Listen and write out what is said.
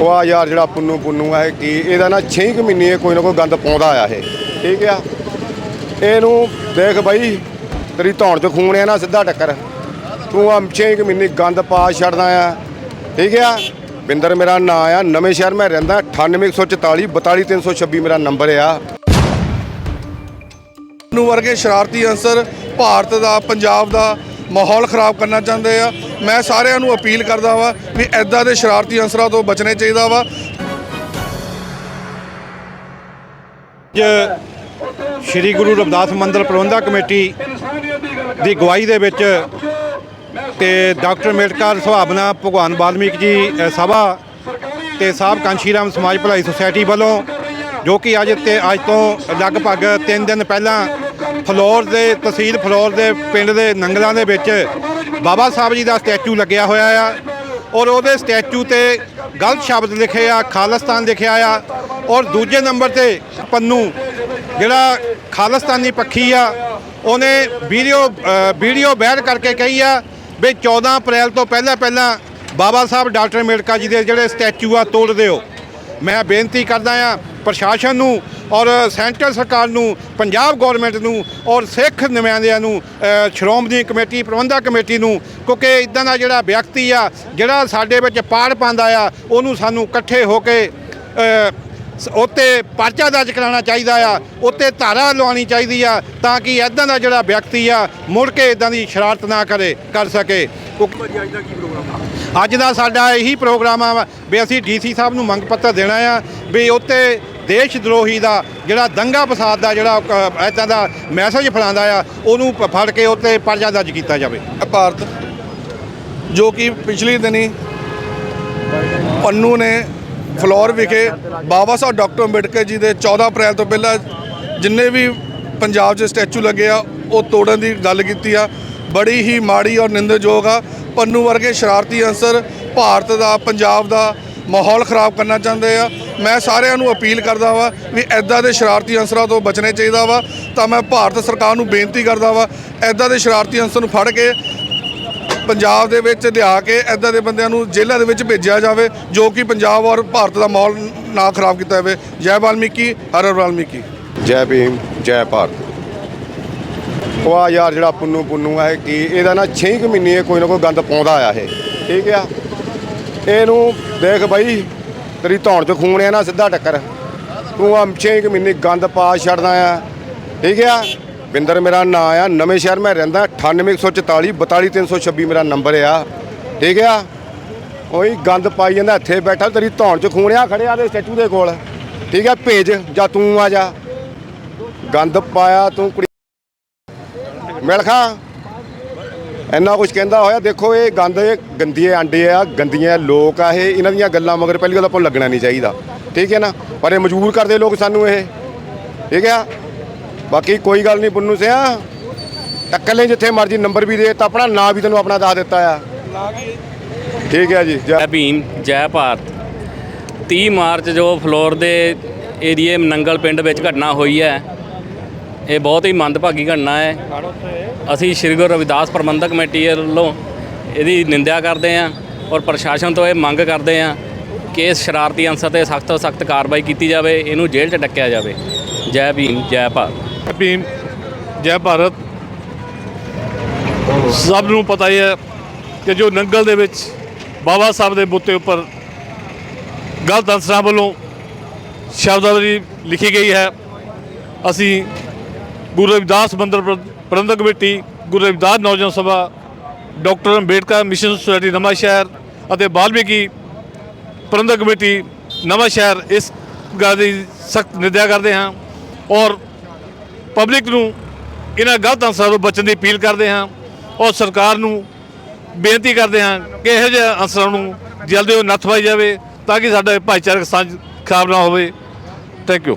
ਉਹ ਆ ਯਾਰ ਜਿਹੜਾ ਪੁੰਨੂ ਪੁੰਨੂ ਆ ਇਹ ਕੀ, ਇਹਦਾ ਨਾ 6 ਮਹੀਨੇ ਇਹ ਕੋਈ ਨਾ ਕੋਈ ਗੰਦ ਪਾਉਂਦਾ ਆ ਇਹ। ਠੀਕ ਆ? ਇਹਨੂੰ ਦੇਖ ਬਾਈ, ਤੇਰੀ ਧੌਣ 'ਚ ਖੂਨ ਆ ਨਾ ਸਿੱਧਾ ਟੱਕਰ। ਤੂੰ ਆ 6 ਮਹੀਨੇ ਗੰਦ ਪਾ ਛੱਡਦਾ ਆ। ਠੀਕ ਆ? ਬਿੰਦਰ ਮੇਰਾ ਨਾਂ ਆ, ਨਵੇਂ ਸ਼ਹਿਰ ਮੈਂ ਰਹਿੰਦਾ 98144 42326 ਮੇਰਾ ਨੰਬਰ ਆ। ਨੂੰ ਵਰਗੇ ਸ਼ਰਾਰਤੀ ਅੰਸਰ ਭਾਰਤ ਦਾ, ਪੰਜਾਬ ਦਾ ਮਾਹੌਲ ਖਰਾਬ ਕਰਨਾ ਚਾਹੁੰਦੇ ਆ। ਮੈਂ ਸਾਰਿਆਂ ਨੂੰ ਅਪੀਲ ਕਰਦਾ ਵਾ ਵੀ ਐਦਾਂ ਦੇ ਸ਼ਰਾਰਤੀ ਅੰਸਰਾਂ ਤੋਂ ਬਚਣੇ ਚਾਹੀਦਾ ਵਾ। ਅੱਜ ਸ੍ਰੀ ਗੁਰੂ ਰਵਿਦਾਸ ਮੰਦਰ ਪ੍ਰਬੰਧਕ ਕਮੇਟੀ ਦੀ ਗਵਾਹੀ ਦੇ ਵਿੱਚ ਤੇ ਡਾਕਟਰ ਅੰਬੇਡਕਰ ਸੁਭਾਵਨਾ ਭਗਵਾਨ ਵਾਲਮੀਕ ਜੀ ਸਭਾ ਤੇ ਸਾਹਿਬ ਕਾਂਸ਼ੀ ਰਾਮ ਸਮਾਜ ਭਲਾਈ ਸੁਸਾਇਟੀ ਵੱਲੋਂ ਜੋ ਕਿ ਅੱਜ ਤੇ ਅੱਜ ਤੋਂ ਲਗਭਗ 3 ਦਿਨ ਪਹਿਲਾਂ ਫਲੋਰ ਦੇ ਤਹਿਸੀਲ ਫਲੋਰ ਦੇ ਪਿੰਡ ਦੇ ਨੰਗਲਾਂ ਦੇ ਵਿੱਚ ਬਾਬਾ ਸਾਹਿਬ ਜੀ ਦਾ ਸਟੈਚੂ ਲੱਗਿਆ ਹੋਇਆ ਆ ਔਰ ਉਹਦੇ ਸਟੈਚੂ ਤੇ ਗਲਤ ਸ਼ਬਦ ਲਿਖੇ ਆ, ਖਾਲਿਸਤਾਨ ਲਿਖਿਆ ਆ ਔਰ ਦੂਜੇ ਨੰਬਰ ਤੇ ਪੰਨੂ, ਜਿਹੜਾ ਖਾਲਿਸਤਾਨੀ ਪੱਖੀ ਆ, ਉਹਨੇ ਵੀਡੀਓ ਵੀਡੀਓ ਬੈਨ ਕਰਕੇ ਕਹੀ ਆ ਵੀ 14 ਅਪ੍ਰੈਲ ਤੋਂ ਪਹਿਲਾਂ ਪਹਿਲਾਂ ਬਾਬਾ ਸਾਹਿਬ ਡਾਕਟਰ ਅੰਬੇਡਕਰ ਜੀ ਦੇ ਜਿਹੜੇ ਸਟੈਚੂ ਆ ਤੋੜ ਦਿਓ ਮੈਂ ਬੇਨਤੀ ਕਰਦਾ ਆ ਪ੍ਰਸ਼ਾਸਨ ਨੂੰ ਔਰ ਸੈਂਟਰ ਸਰਕਾਰ ਨੂੰ, ਪੰਜਾਬ ਗਵਰਨਮੈਂਟ ਨੂੰ ਔਰ ਸਿੱਖ ਨੁਮਾਇੰਦਿਆਂ ਨੂੰ ਸ਼੍ਰੋਮਣੀ ਕਮੇਟੀ, ਪ੍ਰਬੰਧਕ ਕਮੇਟੀ ਨੂੰ, ਕਿਉਂਕਿ ਇਦਾਂ ਦਾ ਜਿਹੜਾ ਵਿਅਕਤੀ ਆ, ਜਿਹੜਾ ਸਾਡੇ ਵਿੱਚ ਪਾੜ ਪਾਉਂਦਾ ਆ, ਉਹਨੂੰ ਸਾਨੂੰ ਇਕੱਠੇ ਹੋ ਕੇ ਸ- ਉੱਤੇ ਪਰਚਾ ਦਰਜ ਕਰਾਉਣਾ ਚਾਹੀਦਾ ਆ, ਉੱਤੇ ਧਾਰਾ ਲਵਾਉਣੀ ਚਾਹੀਦੀ ਆ, ਤਾਂ ਕਿ ਇਦਾਂ ਦਾ ਜਿਹੜਾ ਵਿਅਕਤੀ ਆ, ਮੁੜ ਕੇ ਇਦਾਂ ਦੀ ਸ਼ਰਾਰਤ ਨਾ ਕਰੇ, ਕਰ ਸਕੇ। ਅੱਜ ਦਾ ਸਾਡਾ ਇਹੀ ਪ੍ਰੋਗਰਾਮ ਆ, ਵੀ ਅਸੀਂ ਡੀਸੀ ਸਾਹਿਬ ਨੂੰ ਮੰਗ ਪੱਤਰ ਦੇਣਾ ਆ, ਵੀ ਉੱਤੇ ਦੇਸ਼ ਦਰੋਹੀ ਦਾ ਜਿਹੜਾ ਦੰਗਾ ਫਸਾਦ ਦਾ ਜਿਹੜਾ ਇਦਾਂ ਦਾ ਮੈਸੇਜ ਫੈਲਾਉਂਦਾ ਆ, ਉਹਨੂੰ ਫੜ ਕੇ ਉੱਤੇ ਪਰਚਾ ਦਰਜ ਕੀਤਾ ਜਾਵੇ। ਭਾਰਤ, ਜੋ ਕਿ ਪਿਛਲੇ ਦਿਨੀ ਪੰਨੂ ਨੇ ਫਲੋਰ ਵਿਖੇ ਬਾਬਾ ਸਾਹਿਬ ਡਾਕਟਰ ਅੰਬੇਡਕਰ ਜੀ ਦੇ 14 ਅਪ੍ਰੈਲ ਤੋਂ ਪਹਿਲਾਂ ਜਿੰਨੇ ਵੀ ਪੰਜਾਬ 'ਚ ਸਟੈਚੂ ਲੱਗੇ ਆ, ਉਹ ਤੋੜਨ ਦੀ ਗੱਲ ਕੀਤੀ ਆ। ਬੜੀ ਹੀ ਮਾੜੀ ਔਰ ਨਿੰਦਣਯੋਗ ਆ। ਪੰਨੂ ਵਰਗੇ ਸ਼ਰਾਰਤੀ ਅੰਸਰ ਭਾਰਤ ਦਾ, ਪੰਜਾਬ ਦਾ ਮਾਹੌਲ ਖਰਾਬ ਕਰਨਾ ਚਾਹੁੰਦੇ ਆ। ਮੈਂ ਸਾਰਿਆਂ ਨੂੰ ਅਪੀਲ ਕਰਦਾ ਵਾ ਵੀ ਐਦਾਂ ਦੇ ਸ਼ਰਾਰਤੀ ਅੰਸਰਾਂ ਤੋਂ ਬਚਣੇ ਚਾਹੀਦਾ ਵਾ। ਤਾਂ ਮੈਂ ਭਾਰਤ ਸਰਕਾਰ ਨੂੰ ਬੇਨਤੀ ਕਰਦਾ ਵਾ ਐਦਾਂ ਦੇ ਸ਼ਰਾਰਤੀ ਅੰਸਰ ਨੂੰ ਫੜ ਕੇ ਪੰਜਾਬ ਦੇ ਵਿੱਚ ਲਿਆ ਕੇ ਐਦਾਂ ਦੇ ਬੰਦਿਆਂ ਨੂੰ ਜੇਲ੍ਹਾਂ ਦੇ ਵਿੱਚ ਭੇਜਿਆ ਜਾਵੇ, ਜੋ ਕਿ ਪੰਜਾਬ ਔਰ ਭਾਰਤ ਦਾ ਮਾਹੌਲ ਨਾ ਖਰਾਬ ਕੀਤਾ ਜਾਵੇ। ਜੈ ਵਾਲਮੀਕੀ, ਹਰ ਹਰ ਵਾਲਮੀਕੀ। ਜੈ ਭੀਮ, ਜੈ ਭਾਰਤ। ਉਹ ਆ ਯਾਰ, ਜਿਹੜਾ ਪੁੰਨੂ ਪੁੰਨੂ ਆ ਕਿ, ਇਹਦਾ ਨਾ 6 ਮਹੀਨੇ ਕੋਈ ਨਾ ਕੋਈ ਗੰਦ ਪਾਉਂਦਾ ਆਇਆ ਇਹ। ਠੀਕ ਆ? ਇਹਨੂੰ ਦੇਖ ਬਾਈ, ਤੇਰੀ ਧੌਣ 'ਚ ਖੂਨ ਆ ਨਾ, ਸਿੱਧਾ ਟੱਕਰ। ਤੂੰ ਆ 6 ਮਹੀਨੇ ਗੰਦ ਪਾ ਛੱਡਦਾ ਆ। ਠੀਕ ਆ? ਬਿੰਦਰ ਮੇਰਾ ਨਾਂ ਆ, ਨਵੇਂ ਸ਼ਹਿਰ ਮੈਂ ਰਹਿੰਦਾ 98144 42326 ਮੇਰਾ ਨੰਬਰ ਆ। ਠੀਕ ਆ? ਉਹੀ ਗੰਦ ਪਾਈ ਜਾਂਦਾ, ਇੱਥੇ ਬੈਠਾ, ਤੇਰੀ ਧੌਣ 'ਚ ਖੂਨ ਆ, ਖੜਿਆ ਦੇ ਸਟੈਚੂ ਦੇ ਕੋਲ। ਠੀਕ ਆ? ਭੇਜ, ਜਾਂ ਤੂੰ ਆ ਜਾ। ਗੰਦ ਪਾਇਆ ਤੂੰ ਕੁੜੀ। ਮਿਲ ਇੰਨਾ ਕੁਝ ਕਹਿੰਦਾ ਹੋਇਆ, ਦੇਖੋ ਇਹ ਗੰਦ ਇਹ ਆਂਡੇ ਆ, ਗੰਦੀਆਂ ਲੋਕ ਆ ਇਹ, ਇਹਨਾਂ ਦੀਆਂ ਗੱਲਾਂ ਮਗਰ ਪਹਿਲੀ ਗੱਲ ਆਪਾਂ ਨੂੰ ਲੱਗਣਾ ਨਹੀਂ ਚਾਹੀਦਾ। ਠੀਕ ਹੈ ਨਾ? ਪਰ ਇਹ ਮਜਬੂਰ ਕਰਦੇ ਲੋਕ ਸਾਨੂੰ ਇਹ। ਠੀਕ ਆ? ਬਾਕੀ ਕੋਈ ਗੱਲ ਨਹੀਂ ਪੁੰਨੂ ਸਿਆ। ਟੱਕਲੇ ਜਿੱਥੇ ਮਰਜ਼ੀ, ਨੰਬਰ ਵੀ ਦੇ ਤਾਂ ਆਪਣਾ ਨਾਂ ਵੀ ਤੈਨੂੰ ਆਪਣਾ ਦੱਸ ਦਿੱਤਾ ਆ। ਠੀਕ ਹੈ ਜੀ, ਜੈ ਜੈ ਭੀਮ, ਜੈ ਭਾਰਤ। 30 ਮਾਰਚ ਜੋ ਫਲੋਰ ਦੇ ਏਰੀਏ, ਨੰਗਲ ਪਿੰਡ ਵਿੱਚ ਘਟਨਾ ਹੋਈ ਹੈ ਇਹ ਬਹੁਤ ਹੀ ਮੰਦਭਾਗੀ ਘਟਨਾ ਹੈ। ਅਸੀਂ ਸ਼੍ਰੀ ਗੁਰੂ ਰਵਿਦਾਸ ਪ੍ਰਬੰਧਕ ਕਮੇਟੀ ਵੱਲੋਂ ਇਹਦੀ ਨਿੰਦਿਆ ਕਰਦੇ ਹਾਂ ਔਰ ਪ੍ਰਸ਼ਾਸਨ ਤੋਂ ਇਹ ਮੰਗ ਕਰਦੇ ਹਾਂ ਕਿ ਇਸ ਸ਼ਰਾਰਤੀ ਅੰਸਰ ਤੇ ਸਖਤ ਤੋਂ ਸਖਤ ਕਾਰਵਾਈ ਕੀਤੀ ਜਾਵੇ, ਇਹਨੂੰ ਜੇਲ੍ਹ 'ਚ ਡੱਕਿਆ ਜਾਵੇ। ਜੈ ਭੀਮ, ਜੈ ਭਾਰਤ। ਭੀਮ, ਜੈ ਭਾਰਤ। ਸਭ ਨੂੰ ਪਤਾ ਹੀ ਹੈ ਕਿ ਜੋ ਨੰਗਲ ਦੇ ਵਿੱਚ ਬਾਬਾ ਸਾਹਿਬ ਦੇ ਬੁੱਤੇ ਉੱਪਰ ਗਲਤ ਅੰਸਰਾਂ ਵੱਲੋਂ ਸ਼ਬਦਾਵਲੀ ਲਿਖੀ ਗਈ ਹੈ। ਅਸੀਂ ਗੁਰੂ ਰਵਿਦਾਸ ਮੰਦਰ ਪ੍ਰਬੰਧਕ ਕਮੇਟੀ, ਗੁਰੂ ਰਵਿਦਾਸ ਨੌਜਵਾਨ ਸਭਾ, doctor Ambedkar mission society Nawanshahr ਅਤੇ ਬਾਲਮੀਕੀ ਪ੍ਰਬੰਧਕ ਕਮੇਟੀ ਨਵਾਂ ਸ਼ਹਿਰ ਇਸ ਗੱਲ ਦੀ ਸਖਤ ਨਿੰਦਿਆ ਕਰਦੇ ਹਾਂ ਔਰ ਪਬਲਿਕ ਨੂੰ ਇਹਨਾਂ ਗਲਤ ਅੰਸਰਾਂ ਤੋਂ ਬਚਣ ਦੀ ਅਪੀਲ ਕਰਦੇ ਹਾਂ ਔਰ ਸਰਕਾਰ ਨੂੰ ਬੇਨਤੀ ਕਰਦੇ ਹਾਂ ਕਿ ਇਹੋ ਜਿਹੇ ਅੰਸਰਾਂ ਨੂੰ ਜਲਦੀ ਉਹ ਨੱਥ ਪਾਈ ਜਾਵੇ ਤਾਂ ਕਿ ਸਾਡਾ ਭਾਈਚਾਰਕ ਸਾਂਝ ਖਰਾਬ ਨਾ ਹੋਵੇ। Thank you